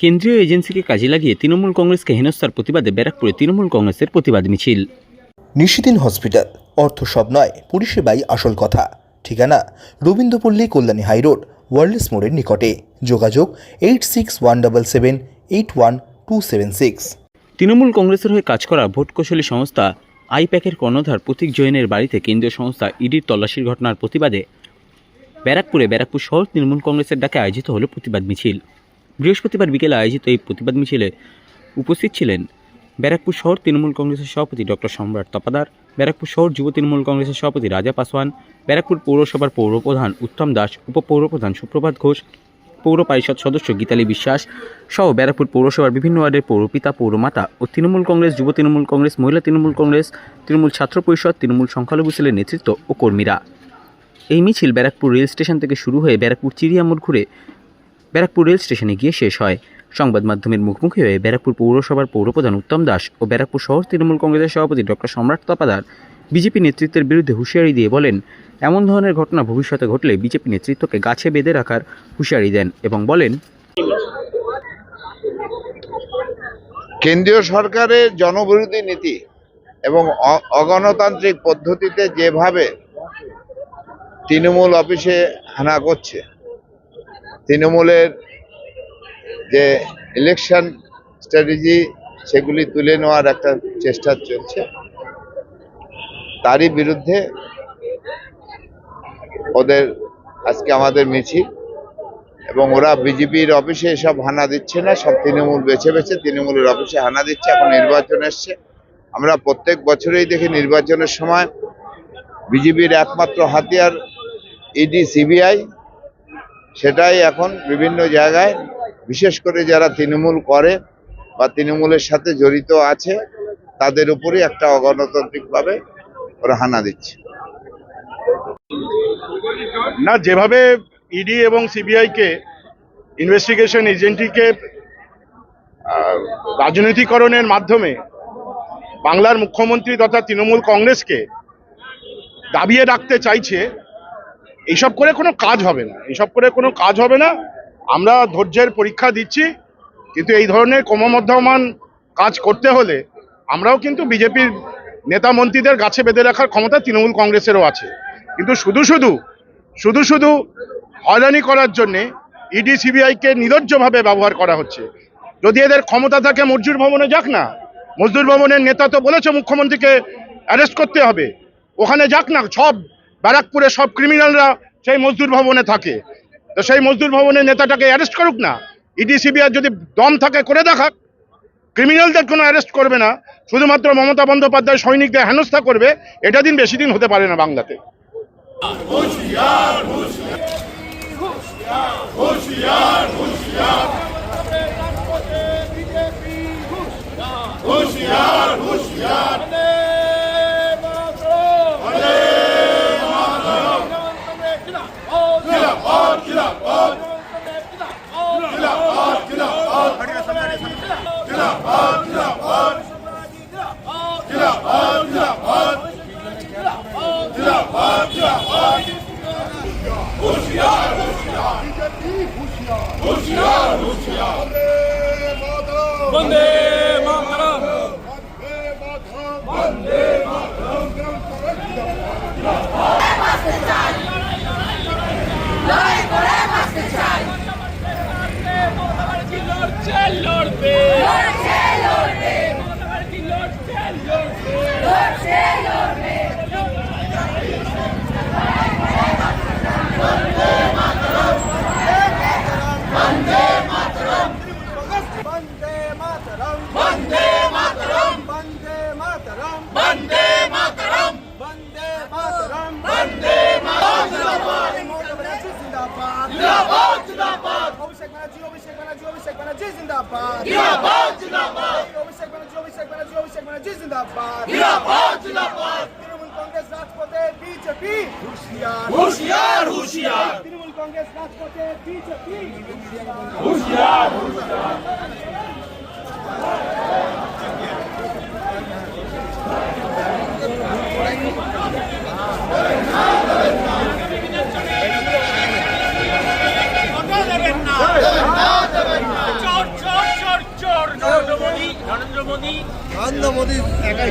কেন্দ্রীয় এজেন্সিকে কাজে লাগিয়ে তৃণমূল কংগ্রেসকে হেনস্থার প্রতিবাদে ব্যারাকপুরে তৃণমূল কংগ্রেসের প্রতিবাদ মিছিল। নিশিদিন হসপিটাল অর্থ সব নয় পরিষেবাই আসল কথা। ঠিকানা রবীন্দ্রপল্লী কল্যাণী হাইরোড ওয়ার্ল্ডস মোড়ের নিকটে। যোগাযোগ eight six one double seven eight one two seven six. Trinamool কংগ্রেসের হয়ে কাজ করা ভোট কৌশলী সংস্থা আইপ্যাকের কর্ণধার প্রতীক জৈনের বাড়িতে কেন্দ্রীয় সংস্থা ইডির তল্লাশির ঘটনার প্রতিবাদে ব্যারাকপুরে ব্যারাকপুর শহর তৃণমূল কংগ্রেসের ডাকে আয়োজিত হলো প্রতিবাদ মিছিল। বৃহস্পতিবার বিকেলে আয়োজিত এই প্রতিবাদ মিছিলে উপস্থিত ছিলেন ব্যারাকপুর শহর তৃণমূল কংগ্রেসের সভাপতি ডক্টর সম্রাট তপাদার, ব্যারাকপুর শহর যুব তৃণমূল কংগ্রেসের সভাপতি রাজা পাসওয়ান, ব্যারাকপুর পৌরসভার পৌরপ্রধান উত্তম দাস, উপপৌরপ্রধান সুপ্রভাত ঘোষ, পৌর পরিষদ সদস্য গীতালি বিশ্বাস সহ ব্যারাকপুর পৌরসভার বিভিন্ন ওয়ার্ডের পৌরপিতা, পৌরমাতা ও তৃণমূল কংগ্রেস, যুব তৃণমূল কংগ্রেস, মহিলা তৃণমূল কংগ্রেস, তৃণমূল ছাত্র পরিষদ, তৃণমূল সংখ্যালঘু সেলের নেতৃত্ব ও কর্মীরা। এই মিছিল ব্যারাকপুর রেল স্টেশন থেকে শুরু হয়ে ব্যারাকপুর চিড়িয়া মোড় ঘুরে ব্যারাকপুর রেল স্টেশনে গিয়ে শেষ হয়। সংবাদ মাধ্যমের মুখোমুখি হয়ে ব্যারাকপুর পৌরসভার পৌরপ্রধান উত্তম দাস ও ব্যারাকপুর শহর তৃণমূল কংগ্রেসের সভাপতি ডক্টর সম্রাট তপাদার বিজেপি নেতৃত্বের বিরুদ্ধে হুঁশিয়ারি দিয়ে বলেন, এমন ধরনের ঘটনা ভবিষ্যতে ঘটলে বিজেপি নেতৃত্বকে গাছে বেঁধে রাখার হুঁশিয়ারি দেন এবং বলেন, কেন্দ্রীয় সরকারের জনবিরোধী নীতি এবং অগণতান্ত্রিক পদ্ধতিতে যেভাবে তৃণমূল অফিসে হানা করছে তৃণমূলের যে ইলেকশন স্ট্র্যাটেজি সেগুলি তুলে নেওয়ার একটা চেষ্টা চলছে। তারই বিরুদ্ধে ওদের আজকে আমাদের মিছিল এবং ওরা বিজেপির অফিসে এসব হানা দিচ্ছে না, সব তৃণমূল বেছে বেছে তৃণমূলের অফিসে হানা দিচ্ছে, এখন নির্বাচন এসছে। আমরা প্রত্যেক বছরেই দেখি নির্বাচনের সময় বিজেপির একমাত্র হাতিয়ার ইডি, সিবিআই সেটাই এখন বিভিন্ন জায়গায়, বিশেষ করে যারা তৃণমূল করে বা তৃণমূলের সাথে জড়িত আছে, তাদের উপরে একটা অগণতান্ত্রিকভাবে ওরা হানা দিচ্ছে। না, যেভাবে ইডি এবং সিবিআইকে ইনভেস্টিগেশন এজেন্টিকে রাজনৈতিকরণের মাধ্যমে বাংলার মুখ্যমন্ত্রী তথা তৃণমূল কংগ্রেসকে দাবিয়ে রাখতে চাইছে এইসব করে কোনো কাজ হবে না। এইসব করে কোনো কাজ হবে না। আমরা ধৈর্যের পরীক্ষা দিচ্ছি। কিন্তু এই ধরনের ক্রমবর্ধমান কাজ করতে হলে আমরাও কিন্তু বিজেপির নেতা মন্ত্রীদের গাছে বেঁধে রাখার ক্ষমতা তৃণমূল কংগ্রেসেরও আছে। কিন্তু শুধু শুধু শুধু শুধু হয়রানি করার জন্যে ইডি, সিবিআইকে নির্লজ্জভাবে ব্যবহার করা হচ্ছে। যদি এদের ক্ষমতা থাকে মজদুর ভবনে যাক না মজদুর ভবনের নেতা তো বলেছে মুখ্যমন্ত্রীকে অ্যারেস্ট করতে হবে। ওখানে যাক না, সব ব্যারাকপুরে সব ক্রিমিনালরা সেই মজদুর ভবনে থাকে। তো সেই মজদুর ভবনের নেতাটাকে অ্যারেস্ট করুক না। ইডি, সিবিআই যদি দম থাকে, করে দেখাক। ক্রিমিনালদের কোনো অ্যারেস্ট করবে না। শুধুমাত্র মমতা বন্দ্যোপাধ্যায় সৈনিকদের হেনস্থা করবে, এটা দিন বেশি দিন হতে পারে না বাংলাতে। লড়ছে লড়বে লড়ছে লড়বে লড়ছে লড়বে লড়ছে লড়বে বন্দে মাতরম বন্দে মাতরম বন্দে মাতরম বন্দে মাতরম বন্দে মাতরম বন্দে মাতরম মমতা ব্যানার্জি জিন্দাবাদ জিন্দাবাদ জিন্দাবাদ অভিষেক ব্যানার্জি অভিষেক ব্যানার্জি জিন্দাবাদ জিন্দাবাদ জিন্দাবাদ অভিষেক ব্যানার্জি অভিষেক ব্যানার্জি অভিষেক ব্যানার্জি জিন্দাবাদ জিন্দাবাদ জিন্দাবাদ তৃণমূল কংগ্রেস রাজপথে বিজেপি হুঁশিয়ার হুঁশিয়ার হুঁশিয়ার তৃণমূল কংগ্রেস রাজপথে বিজেপি হুঁশিয়ার চর্চা নরেন্দ্র মোদী একাই।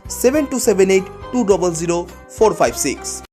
7278 200456.